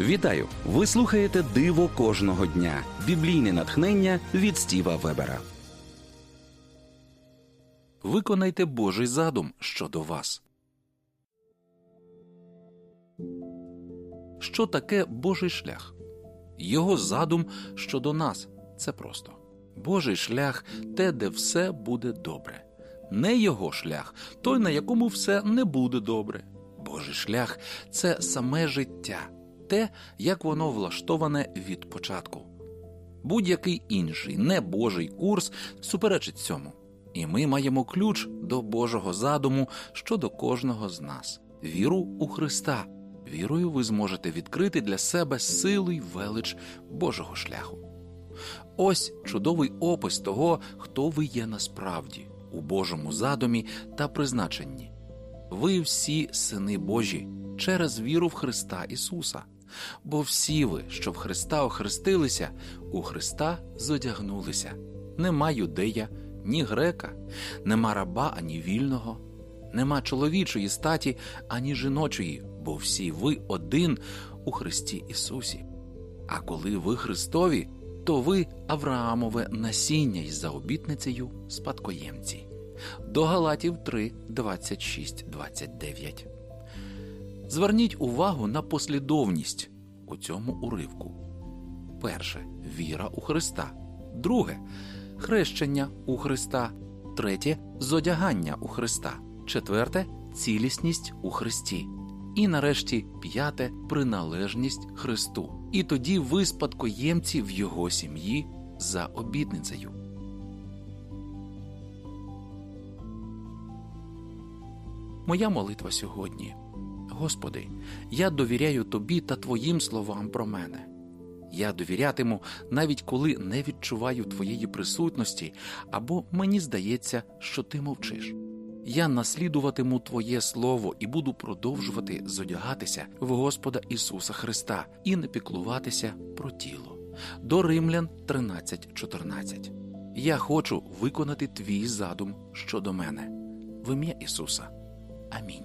Вітаю! Ви слухаєте Диво кожного дня. Біблійне натхнення від Стіва Вебера. Виконайте Божий задум щодо вас. Що таке Божий шлях? Його задум щодо нас це просто. Божий шлях те, де все буде добре. Не його шлях, той, на якому все не буде добре. Божий шлях це саме життя, те, як воно влаштоване від початку. Будь-який інший не Божий курс суперечить цьому, і ми маємо ключ до Божого задуму щодо кожного з нас віру у Христа. Вірою ви зможете відкрити для себе силу й велич Божого шляху. Ось чудовий опис того, хто ви є насправді у Божому задумі та призначенні. Ви всі сини Божі через віру в Христа Ісуса, бо всі ви, що в Христа охрестилися, у Христа зодягнулися. Нема юдея, ні грека, нема раба ані вільного, нема чоловічої статі, ані жіночої, бо всі ви один у Христі Ісусі. А коли ви Христові, то ви Авраамове насіння й за обітницею спадкоємці. До Галатів 3, 26, 29. Зверніть увагу на послідовність у цьому уривку. Перше віра у Христа. Друге хрещення у Христа. Третє зодягання у Христа. Четверте цілісність у Христі. І нарешті п'яте приналежність Христу. І тоді ви спадкоємці в Його сім'ї за обітницею. Моя молитва сьогодні. Господи, я довіряю Тобі та Твоїм словам про мене. Я довірятиму, навіть коли не відчуваю Твоєї присутності, або мені здається, що ти мовчиш. Я наслідуватиму Твоє Слово і буду продовжувати зодягатися в Господа Ісуса Христа і не піклуватися про тіло. До Римлян 13.14 Я хочу виконати твій задум щодо мене. В ім'я Ісуса. Амінь.